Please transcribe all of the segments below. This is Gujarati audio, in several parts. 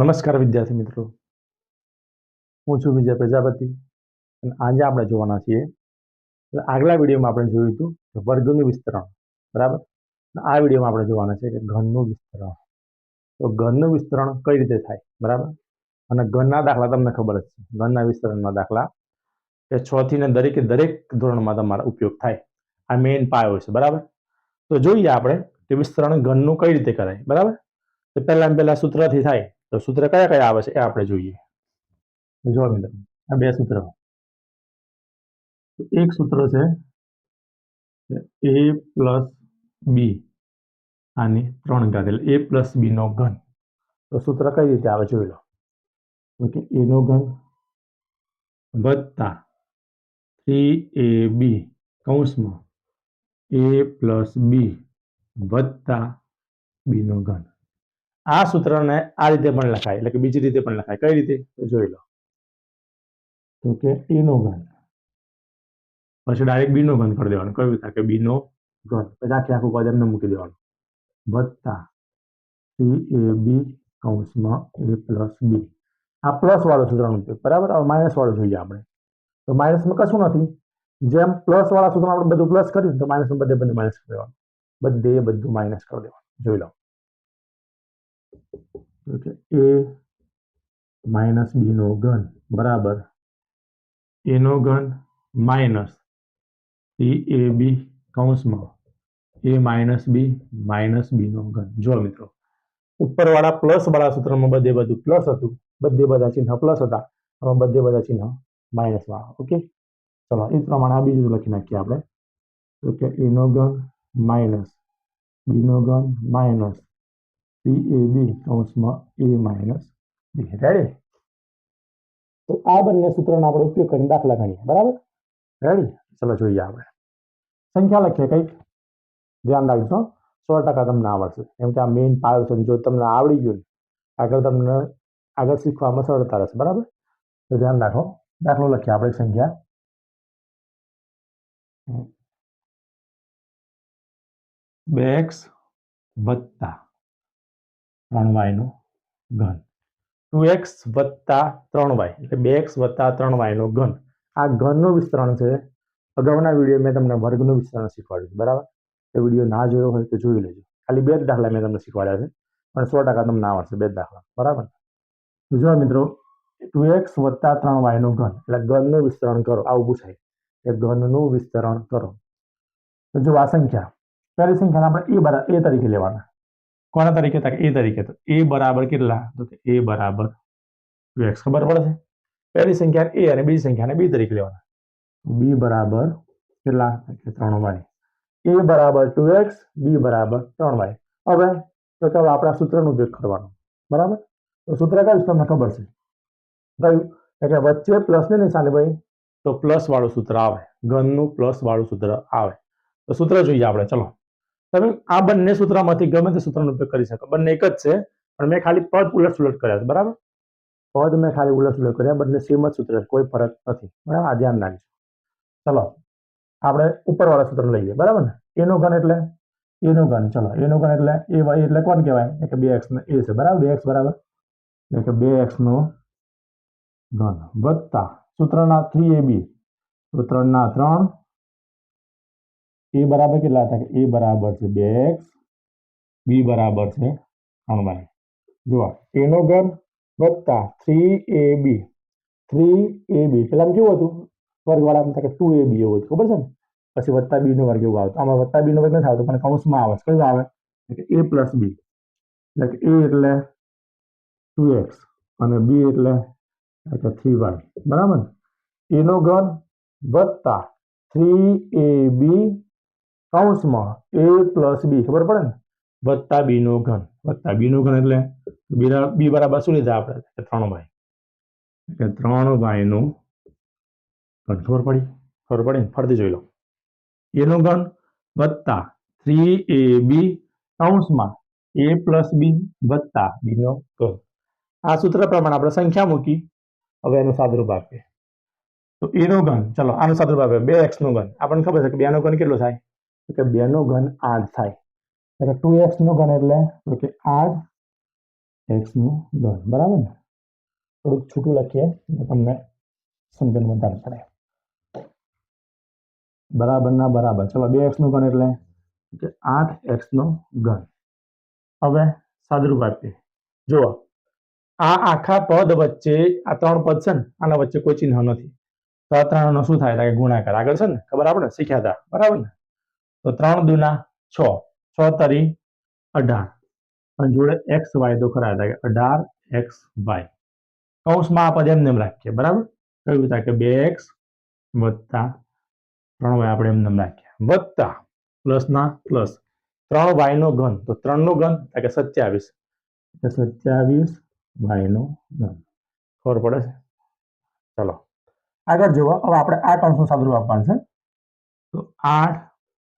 નમસ્કાર વિદ્યાર્થી મિત્રો. હું છું વિજય પ્રજાપતિ અને આજે આપણે જોવાના છીએ આગલા વિડીયોમાં આપણે જોયું હતું કે વર્ગનું વિસ્તરણ. બરાબર? આ વિડીયોમાં આપણે જોવાના છે કે ઘનનું વિસ્તરણ. તો ઘનનું વિસ્તરણ કઈ રીતે થાય? બરાબર? અને ઘનના દાખલા તમને ખબર જ છે. ઘનના વિસ્તરણના દાખલા એ છ થી ને દરેકે દરેક ધોરણમાં તમારા ઉપયોગ થાય. આ મેઇન પાયો છે. બરાબર? તો જોઈએ આપણે કે વિસ્તરણ ઘનનું કઈ રીતે કરાય? બરાબર? તો પહેલા પહેલા સૂત્રથી થાય. તો સૂત્ર કયા કયા આવે છે એ આપણે જોઈએ. જો મિત્રો, આ બે સૂત્ર. એક સૂત્ર છે એ પ્લસ બી, આની ત્રણ ઘાત એટલે એ પ્લસ બી નો ઘન. તો સૂત્ર કઈ રીતે આવે જોઈ લો. ઓકે એનો ઘન વત્તા થ્રી એ બી કૌંસમાં એ પ્લસ બી વત્તા બી નો ઘન. આ સૂત્રને આ રીતે પણ લખાય, એટલે કે બીજી રીતે પણ લખાય. કઈ રીતે? જોઈ લો. તો કે એનો નો ઘન. પછી ડાયરેક્ટ બીનો ઘન કરી દેવાનું. કયું થાય કે બીનો ઘન. પછી આખી આખું પદ એમને મૂકી દેવાનું. વત્તા સી એ બી કૌંસમાં એ પ્લસ બી આ પ્લસ વાળો સૂત્રનો ઉપયોગ. બરાબર? હવે માઇનસ વાળો જોઈએ આપણે. તો માઇનસમાં કશું નથી. જેમ પ્લસ વાળા સૂત્રમાં આપણે બધું પ્લસ કર્યું તો માઇનસમાં બધે બધે માઇનસ કરી દેવાનું. બધે બધું માઇનસ કરી દેવાનું. જોઈ લો. કે એ માઇનસ બી નો ઘન. બરાબર. એ નો ઘન માઇનસ સી એ બી કૌંસમાં. એ માઇનસ બી માઇનસ બી નો ઘન. જો મિત્રો. ઉપરવાળા પ્લસ વાળા સૂત્રમાં બધે બધું પ્લસ હતું. બધે બધા ચિહ્ન પ્લસ હતા. હવે બધે બધા ચિહ્ન માઇનસ વાળા. ઓકે? ચલો, એ પ્રમાણે આ બીજું લખી નાખીએ આપણે. તો કે એ નો ઘન માઇનસ બી નો ઘન માઇનસ સી એ બી કૌંસમાં એ માઇનસ બી રેડી તો આ બંને સૂત્રનો આપણે ઉપયોગ કરીને દાખલા ગણીએ. બરાબર? રેડી ચલો જોઈએ આપણે. સંખ્યા લખીએ કંઈક. ધ્યાન રાખજો. સો ટકા તમને આવડશે. કેમ કે આ મેઇન પાયો છે જો તમને આવડી ગયું આગળ તમને આગળ શીખવામાં સરળતા રહેશે. બરાબર? તો ધ્યાન રાખો. દાખલો લખીએ આપણે સંખ્યા. બે એક્સ વત્તા ત્રણ વાયનું ઘન. ટુ એક્સ વત્તા ત્રણ વાય એટલે બે એક્સ વત્તા ત્રણ વાયનો ઘન. આ ઘનનું વિસ્તરણ છે. અગાઉના વીડિયો મેં તમને વર્ગનું વિસ્તરણ શીખવાડ્યું બરાબર? એ વીડિયો ના જોયો હોય તો જોઈ લેજો. ખાલી બે જ દાખલા મેં તમને શીખવાડ્યા છે, પણ સો ટકા તમને આવડશે, બે જ દાખલા. બરાબર? જોવા મિત્રો ટુ એક્સ વત્તા ત્રણ વાયનું ઘન. એટલે ઘનનું વિસ્તરણ કરો. આવું પૂછાય કે ઘનનું વિસ્તરણ કરો. જો આ સંખ્યા. પહેલી સંખ્યાને આપણે એ બરાબર, એ તરીકે લેવાના. કોના તરીકે તો એ તરીકે તો એ બરાબર કેટલા? તો કે એ બરાબર ટુ એક્સ ખબર પડશે. પહેલી સંખ્યા એ અને બીજી સંખ્યાને બી તરીકે લેવાના. બી બરાબર કેટલા? ત્રણ વાય એ બરાબર ટુ એક્સ બી બરાબર ત્રણ વાય હવે તો કે આપણા સૂત્રનો ઉપયોગ કરવાનો. બરાબર? તો સૂત્ર કયું તમને ખબર છે. કયું? એટલે વચ્ચે પ્લસની નિશાની ભાઈ, તો પ્લસ વાળું સૂત્ર આવે. ઘનનું પ્લસ વાળું સૂત્ર આવે. તો સૂત્ર જોઈએ આપણે. ચલો. તમે આ બંને સૂત્રમાંથી ગમે તે સૂત્રનો ઉપયોગ કરી શકો. બંને એક જ છે, પણ મેં ખાલી પદ ઉલટ સુલટ કર્યા છે, બરાબર? પદ મેં ખાલી ઉલટ સુલટ કર્યા, બંને સેમ સૂત્ર કોઈ ફરક નથી. બરાબર? આ ધ્યાન રાખજો. ચલો, આપણે ઉપરવાળા સૂત્ર લઈએ, બરાબર ને? એનો ઘન એટલે? એનો ઘન, ચલો એનો ઘન એટલે એ વાય એટલે કોણ કહેવાય? કે બે એક્સ એ છે, બરાબર? બે એક્સ બરાબર? એટલે કે બે એક્સ નો ઘન. વત્તા સૂત્રના થ્રી એ બી સૂત્રના ત્રણ એ બરાબર કેટલા કે એ બરાબર છે બે એક્સ. બી બરાબર છે ત્રણ વાય જુઓ, એનો ઘર વત્તા three A B. Three A બી. પેલા કેવું હતું? વર્ગવાળામાં થાય કે ટુ એ બી એવું હતું. ખબર છે ને? પછી વત્તા બી નો વર્ગ એવું આવતો આમાં વત્તા બી નો વર્ગ નથી આવતો, પણ કૌંસમાં આવે કયું આવે? એટલે એ પ્લસ બી. એટલે એ એટલે ટુ એક્સ. અને બી એટલે એટલે થ્રી વાય. બરાબર એનો ઘન વત્તા થ્રી એ બી કૌંસમાં એ પ્લસ બી, ખબર પડે ને? વત્તા બી નો ઘન. વત્તા બી નો ઘન એટલે બી બરાબર શું લીધા આપણે? ત્રણ વાય કે ત્રણ વાયનું ઘન ખબર પડી? ખબર પડી ને? ફરીથી જોઈ લો. એનો ઘન વત્તા થ્રી એ બી કૌંસમાં એ પ્લસ બી વત્તા બી નો ઘન. આ સૂત્ર પ્રમાણે આપણે સંખ્યા મૂકી. હવે એનું સાદરૂપ આપીએ. તો એનો ઘન, ચલો આનું સાદરૂપ આપીએ. બે એક્સનું ઘન. આપણને ખબર છે કે બે નો ઘન કેટલો થાય? કે બે નો ઘન આઠ થાય. એટલે ટુ એક્સ નો ઘન એટલે તો કે આઠ એક્સનું ઘન. બરાબર ને? થોડુંક છૂટું લખીએ તમને સમજણ વધારે પડે. બરાબર ના બરાબર. ચલો, બે એક્સનું ઘન એટલે કે આઠ એક્સનો ઘન. હવે સાદરૂપ આપીએ. જુઓ, આ આખા પદ વચ્ચે આ ત્રણ પદ છે ને, આના વચ્ચે કોઈ ચિહ્ન નથી. તો આ ત્રણનો શું થાય? કે ગુણાકાર. આગળ છે ને? ખબર આપણે શીખ્યા હતા. બરાબર ને? તો ત્રણ દુના છ. છ તરી અઢાર. અને જોડે એક્સ વાય તો ખરા હતા કે અઢાર એક્સ વાય કૌંસમાં આ પદ એમને રાખીએ, બરાબર? કહ્યું થાય કે બે એક્સ વત્તા ત્રણ વાય આપણે એમને એમ રાખીએ. વત્તા પ્લસના પ્લસ ત્રણ વાયનો ઘન. તો ત્રણનો ઘન થાય કે સત્યાવીસ. એટલે સત્યાવીસ વાયનો ઘન. ખબર પડે છે? ચલો. આગળ જુઓ હવે આપણે આ ટર્મ્સનું સાદુરૂપ આપવાનું છે. તો આઠ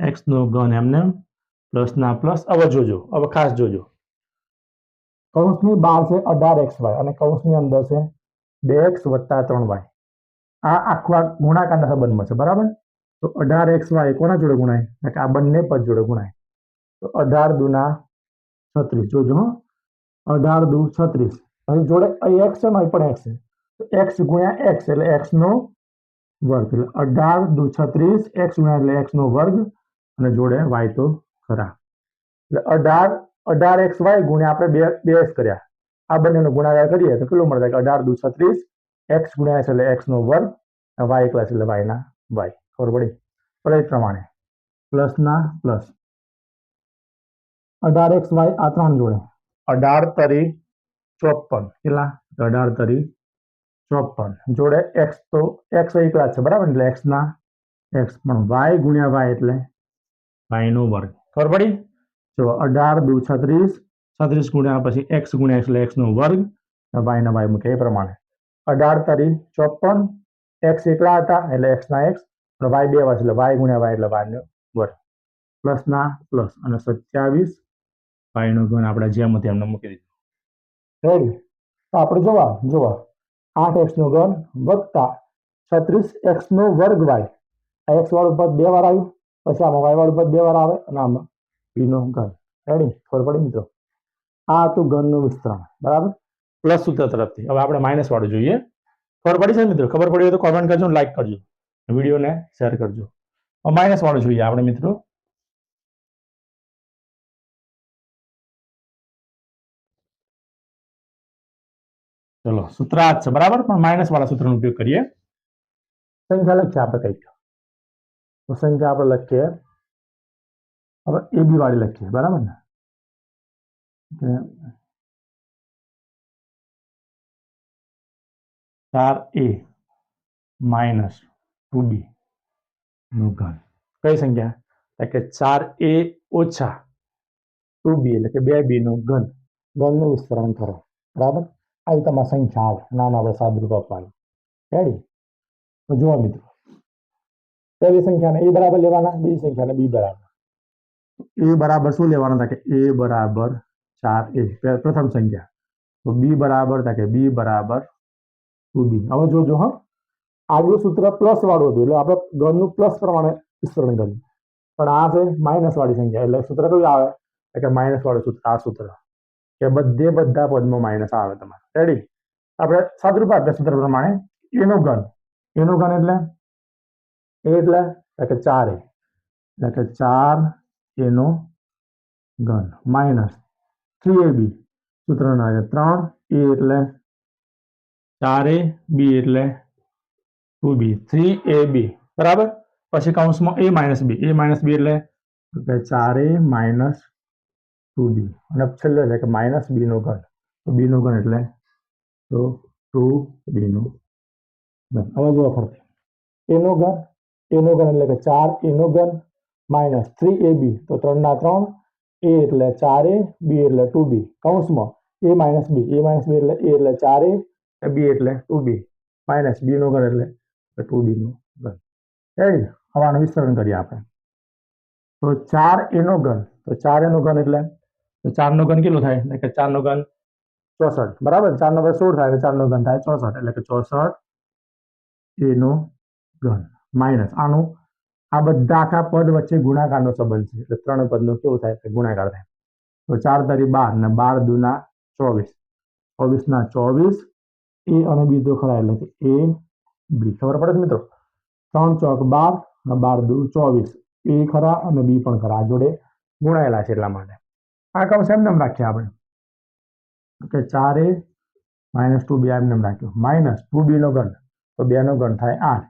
એક્સનો ઘન એમને પ્લસના પ્લસ હવે જોજો, હવે ખાસ જોજો. કૌંસની બહાર છે અઢાર એક્સ વાય અને કૌંસની અંદર છે બે એક્સ વત્તા ત્રણ વાય. આ આખા ગુણાકારના સંબંધમાં છે, બરાબર? તો અઢાર એક્સ વાય કોના જોડે ગુણાય? કે આ બંને પદ જોડે ગુણાય. તો અઢાર દુના છત્રીસ, જોજો હો. અઢાર દુ છત્રીસ. પછી જોડે અહીં એક્સ છે ને પણ એક્સ છે. તો એક્સ ગુણ્યા એક્સ એટલે એક્સ નો વર્ગ. એટલે અઢાર દુ છત્રીસ, એક્સ ગુણ્યા એટલે એક્સ નો વર્ગ. અને જોડે વાય તો ખરા. એટલે અઢાર અઢાર એક્સ વાય ગુણ્યા આપણે બે બે એક્સ કર્યા. આ બંનેનો ગુણાકાર કરીએ તો કેટલું મળે? કે અઢાર દુ છત્રીસ એક્સ ગુણ્યા એટલે એક્સ નો વર્ગ વાય એકલા એટલે વાયના વાય ખબર પડી? એ પ્રમાણે. પ્લસના પ્લસ. અઢાર એક્સ વાય આ ત્રણ જોડે. અઢાર તરી ચોપન. કેટલા? અઢાર તરી ચોપન. જોડે એક્સ તો એક્સ એકલા છે. બરાબર? એટલે એક્સ ના એક્સ પણ વાય ગુણ્યા વાય એટલે વાય નો વર્ગ. ખબર પડી? જો અઢાર, દુ છત્રીસ છત્રીસ ગુણ્યા પછી એક્સ ગુણ્યા એટલે એક્સ નો વર્ગ વાયના વાય મૂકે એ પ્રમાણે. અઢાર તરી ચોપન, એક્સ એકલા હતા એટલે એક્સ ના એક્સ વાય બે વાર છે એટલે વાય ગુણ્યા વાય એટલે વાય નો વર્ગ. પ્લસ ના, પ્લસ. અને સત્યાવીસ વાય નો ગુણ આપણે જેમ હતી એમને મૂકી દીધું. રેડી? તો આપણે જોવા જોવા. આઠ એક્સ નો ઘન વત્તા છત્રીસ એક્સ નો વર્ગ વાય એક્સ વાળું પદ બે વાર આવ્યું. પછી આમાં વાય વાળું પદ બે વાર આવે અને આમાં ભીનો ઘન રેડી ખબર પડી મિત્રો? આ હતું ઘનનું વિસ્તરણ. બરાબર? પ્લસ સૂત્ર તરફથી. હવે આપણે માઇનસ વાળું જોઈએ. ખબર પડી છે મિત્રો? ખબર પડી હોય તો કોમેન્ટ કરજો લાઈક કરજો. વિડીયોને શેર કરજો. માઇનસ વાળું જોઈએ આપણે મિત્રો. ચલો, સૂત્ર આ જ છે. બરાબર? પણ માઇનસ વાળા સૂત્રનો ઉપયોગ કરીએ. સંખ્યા લખીએ આપણે કંઈક. તો સંખ્યા આપણે લખીએ. હવે એ બી વાળી લખીએ, બરાબર ને? ચાર એ માઇનસ ટુ બી નું ઘન. કઈ સંખ્યા? એટલે કે ચાર એ ઓછા ટુ બી, એટલે કે બે બી નું ઘન. ઘનનું વિસ્તરણ કરો, બરાબર? આવી તમારી સંખ્યા આવે, નાના આપણે સાદરૂપ આપવાનું રેડી તો જુઓ મિત્રો. પહેલી સંખ્યાને એ બરાબર લેવાના, બીજી સંખ્યાને બી બરાબર. એ બરાબર શું લેવાના હતા એ બરાબર ચાર એ પ્રથમ સંખ્યા. તો બી બરાબર હતા બી બરાબર ટુ બી. હવે જોજો હા. આગલું સૂત્ર પ્લસ વાળું હતું, એટલે આપણે ગણનું પ્લસ પ્રમાણે વિસ્તરણ કર્યું. પણ આ છે માઇનસ વાળી સંખ્યા, એટલે સૂત્ર કયું આવે? એટલે કે માઇનસ વાળું સૂત્ર, આ સૂત્ર. કે બધે બધા પદમાં માઇનસ આવે તમારે. રેડી આપણે સાદરૂપ આપ્યા સૂત્ર પ્રમાણે એનો ઘન. એનો ઘન એટલે? એટલે એટલે કે ચાર એ. એટલે કે ચાર એનો ઘન. માઇનસ થ્રી એ બી સૂત્ર આવે ત્રણ એ એટલે ચાર એ બી એટલે ટુ બી થ્રી એ બી બરાબર? પછી કાઉન્સમાં એ માઇનસ બી એ માઇનસ બી એટલે કે ચાર એ માઇનસ ટુ બી અને છેલ્લે છે કે માઇનસ બીનો ઘન. તો બીનો ઘન એટલે તો ટુ બીનો ઘન. હવે જોવા ફરતી એનો ઘન એનો એટલે કે ચાર એનો ઘન માઇનસ થ્રી એ બી. તો ત્રણના ત્રણ, એ એટલે ચાર એ, બી એટલે ટુ બી. કૌંસમાં એ માઇનસ બી. એ માઇનસ બી એટલે એ એટલે ચાર એ બી એટલે ટુ બી. માઇનસ બી નું ઘન એટલે ટુ બી નું ઘન એ જ હવાનું વિસ્તરણ કરીએ આપણે. તો ચાર એનો ઘન તો ચાર એનો ઘન એટલે? તો ચારનો ઘન કેટલું થાય? એટલે કે ચારનો ઘન ચોસઠ. બરાબર? ચારનો ઘન સોળ થાય ચારનો ઘન થાય ચોસઠ. એટલે કે ચોસઠ એનો ઘન માઇનસ આનું આ બધા આખા પદ વચ્ચે ગુણાકારનો સંબંધ છે. એટલે ત્રણ પદનો કેવું થાય? કે ગુણાકાર થાય. તો ચાર તારી બાર ને બાર દુના ચોવીસ. ચોવીસના ચોવીસ એ અને બી તો ખરા એટલે કે એ બી. ખબર પડે છે મિત્રો? ત્રણ ચોક બાર અને બાર દુ ચોવીસ. એ ખરા અને બી પણ ખરા. જોડે ગુણાયેલા છે એટલા માટે. આ કૌશ એમને રાખ્યા આપણે. કે ચારે માઇનસ ટુ બી એમ નામ રાખ્યું. માઇનસ ટુ બી નો ઘન. તો બે નો ઘન થાય આઠ.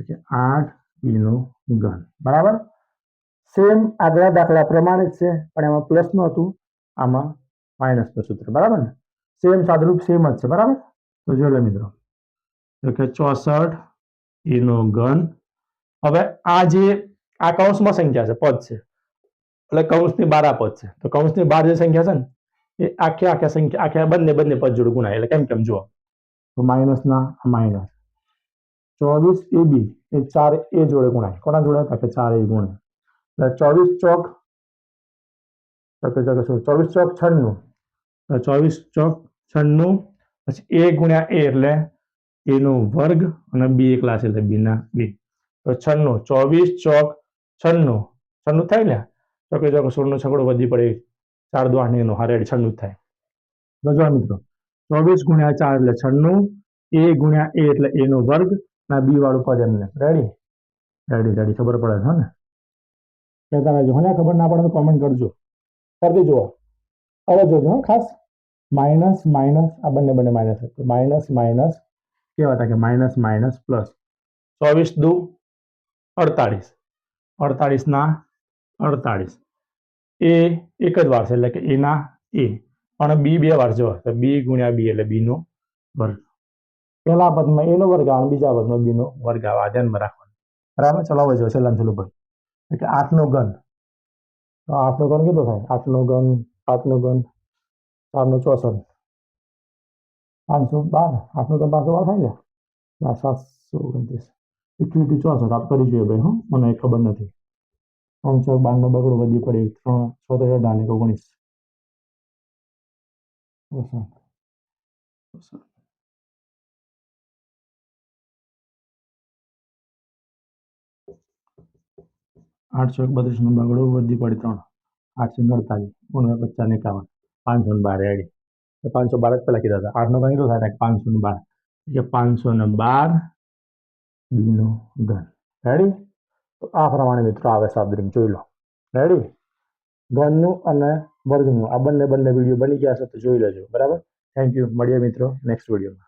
એટલે આઠ બી નો ઘન. બરાબર? સેમ આગલા દાખલા પ્રમાણે જ છે, પણ એમાં પ્લસનું હતું, આમાં માઇનસનું સૂત્ર. બરાબર ને? સેમ સાદરૂપ સેમ જ છે. બરાબર? તો જો લો મિત્રો. તો કે ચોસઠ ઈનો ઘન. હવે આ જે, આ કૌંસમાં સંખ્યા છે, પદ છે. એટલે કૌંસની બાર પદ છે. તો કૌંસની બાર જે સંખ્યા છે ને, એ આખે આખે સંખ્યા, આખે બંને બંને પદ જોડે ગુણાય. એટલે કેમ કેમ જુઓ? તો માઇનસના માઇનસ ચોવીસ એ બી એ ચાર એ જોડે ગુણાય. કોના જોડે? તો કે ચાર એ ગુણે. એટલે ચોવીસ ચોક ચોવીસ ચોક છન્નું. ચોવીસ ચોક છન્નું, પછી એ ગુણ્યા એ એટલે એનો વર્ગ અને બી એક ક્લાસ એટલે બી ના બી તો છન્નું, ચોવીસ ચોક છન્નું. છન્નું થાય ને? તો કે જો સોળનો છકડો વધી પડે. ચાર દો આઠ એનો હારે છન્નું થાય. તો મિત્રો, ચોવીસ ગુણ્યા ચાર એટલે છન્નું એ ગુણ્યા એ એટલે એનો વર્ગ ના, બી વાળું પદ એમને. રેડી રેડી રેડી ખબર પડે છે ને? કહેતા રહેજો મને ખબર ના પડે તો કોમેન્ટ કરજો. કરી જુઓ. હવે જોજો ખાસ. માઇનસ માઇનસ આ બંને બંને માઇનસ તો માઇનસ માઇનસ કેવા હતા કે માઇનસ માઇનસ પ્લસ ચોવીસ દુ અડતાળીસ. અડતાળીસ ના અડતાળીસ. એ એક જ વાર છે, એટલે કે એના એ. પણ બી બે વાર જો તો બી ગુણ્યા બી એટલે બી નો વર્ગ. પહેલા પદમાં એનો વર્ગ અને બીજા પદમાં બીનો વર્ગ આ ધ્યાનમાં રાખવાનું. બરાબર? ચલો, હવે જો છેલ્લા છેલ્લું પદ. એટલે આઠનો ઘન. આઠનો ઘન કેટલો થાય? આઠનો ઘન પાંચનો ઘન, ચારનો ચોસઠ. પાંચસો બાર? આઠનો ઘન પાંચસો બાર થાય ને? આ સાતસો ઓગણત્રીસ. ઇક્વિટી ચોસઠ, આપ કરી જોઈએ ભાઈ, હું. મને ખબર નથી. ત્રણસો બારનો બગડો વધી પડે ત્રણ, છ તો અઢાર ને ઓગણીસ. ચોસઠ. ચોસઠ. આઠસો એક બત્રીસનો બગડો વધી પડી ત્રણ, આઠસો અડતાલીસ ઓગણ પચાસ એકાવન, પાંચસો ને બાર તો પાંચસો બાર જ પહેલાં કીધા હતા. આઠનો કંઈ કેટલો થાય પાંચસો ને બાર. એટલે પાંચસો ને બાર બીનો ઘન. રેડી તો આ પ્રમાણે મિત્રો આવે સાબદ્રીમ જોઈ લો. રેડી ઘનનું અને વર્ગનું. આ બંને બંને વીડિયો બની ગયા છે, તો જોઈ લેજો. બરાબર? થેન્ક યુ મળીએ મિત્રો નેક્સ્ટ વિડીયોમાં.